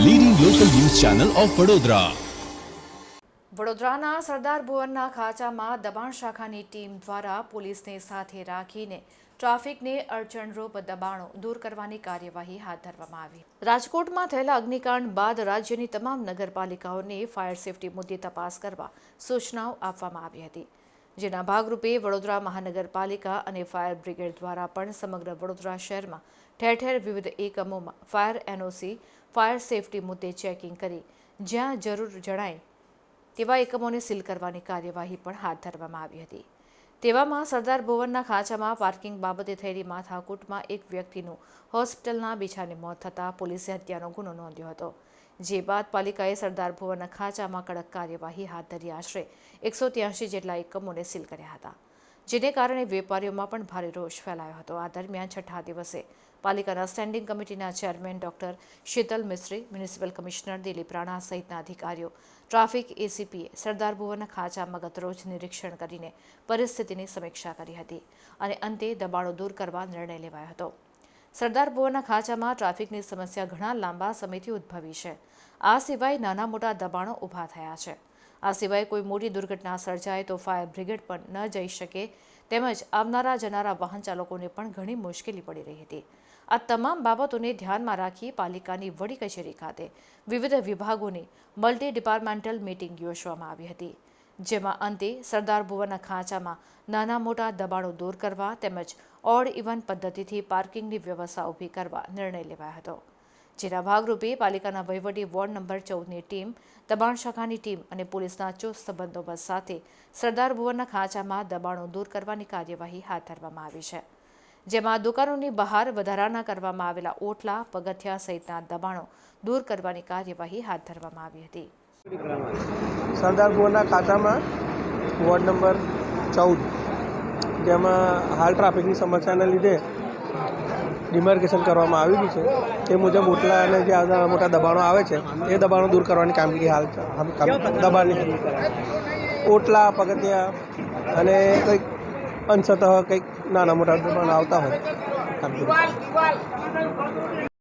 Channel of Vadodara વડોદરાના સરદાર ભુવનના ખાંચામાં દબાણ શાખાની ટીમ દ્વારા પોલીસને સાથે રાખીને ટ્રાફિકને અડચણરૂપ દબાણો દૂર કરવાની કાર્યવાહી હાથ ધરવામાં આવી. રાજકોટમાં થયેલા અગ્નિકાંડ બાદ રાજ્યની તમામ નગરપાલિકાઓને ફાયર સેફટી મુદ્દે તપાસ કરવા સૂચનાઓ આપવામાં આવી હતી. જેના ભાગરૂપે વડોદરા મહાનગરપાલિકા અને ફાયર બ્રિગેડ દ્વારા પણ સમગ્ર વડોદરા શહેરમાં ઠેર ઠેર વિવિધ એકમોમાં ફાયર એનઓસી, ફાયર સેફટી મુદ્દે ચેકિંગ કરી, જ્યાં જરૂર જણાય તેવા એકમોને સીલ કરવાની કાર્યવાહી પણ હાથ ધરવામાં આવી હતી. તેવામાં સરદાર ભુવનના ખાંચામાં પાર્કિંગ બાબતે થયેલી માથાકૂટમાં એક વ્યક્તિનું હોસ્પિટલના બીછાને મોત થતાં પોલીસે હત્યાનો ગુનો નોંધ્યો હતો. જે બાદ પાલિકાએ સરદાર ભુવનના ખાંચામાં કડક કાર્યવાહી હાથ ધરી આશરે એકસો ત્યાંશી જેટલા એકમોને સીલ કર્યા હતા. જેને કારણે વેપારીઓમાં પણ ભારે રોષ ફેલાયો હતો. આ દરમિયાન છઠ્ઠા દિવસે પાલિકાના સ્ટેન્ડિંગ કમિટીના chairman doctor Sheetal Mistry, municipal commissioner Dilip Rana સહિતના અધિકારીઓ, ટ્રાફિક એસીપીએ, સરદાર ભુવન ખાંચામાં ગતરોજ નિરીક્ષણ કરીને પરિસ્થિતિની સમીક્ષા કરી હતી અને અંતે દબાણો દૂર કરવા નિર્ણય લેવાયો હતો. સરદાર ભુવનના ખાંચામાં ટ્રાફિકની સમસ્યા ઘણા લાંબા સમયથી ઉદ્ભવી છે. આ સિવાય નાના મોટા દબાણો ઊભા થયા છે. આ સિવાય કોઈ મોટી દુર્ઘટના સર્જાય તો ફાયર બ્રિગેડ પણ ન જઈ શકે. તેમજ આવનારા જનારા વાહન ચાલકોને પણ ઘણી મુશ્કેલી પડી રહી હતી. આ તમામ બાબતોને ધ્યાનમાં રાખી પાલિકાની વડી કચેરી ખાતે વિવિધ વિભાગોની મલ્ટી ડિપાર્ટમેન્ટલ મીટિંગ યોજવામાં આવી હતી. જેમાં અંતે સરદાર ભુવનના ખાંચામાં નાના મોટા દબાણો દૂર કરવા તેમજ ઓડ ઇવન પદ્ધતિથી પાર્કિંગની વ્યવસ્થા ઊભી કરવા નિર્ણય લેવાયો હતો. જેના ભાગરૂપે પાલિકાના વહીવટી વોર્ડ નંબર ચૌદની ટીમ, દબાણ શાખાની ટીમ અને પોલીસના ચુસ્ત બંદોબસ્ત સાથે સરદાર ભુવનના ખાંચામાં દબાણો દૂર કરવાની કાર્યવાહી હાથ ધરવામાં આવી છે. જેમાં દુકાનોની બહાર વધારાના કરવામાં આવેલા ઓટલા, પગથિયા સહિતના દબાણો દૂર કરવાની કાર્યવાહી હાથ ધરવામાં આવી હતી. સરદાર ભુવનના ખાતામાં વોર્ડ નંબર ચૌદ, જેમાં હાલ ટ્રાફિકની સમસ્યાના લીધે ડિમાર્કેશન કરવામાં આવેલું છે. તે મુજબ ઓટલા અને જે આ મોટા દબાણો આવે છે, એ દબાણો દૂર કરવાની કામગીરી હાલ દબાણની ઓટલા, પગથિયા અને કંઈક અંશતઃ કંઈક નાના મોટા દબાણો આવતા હોય. કામગીરી.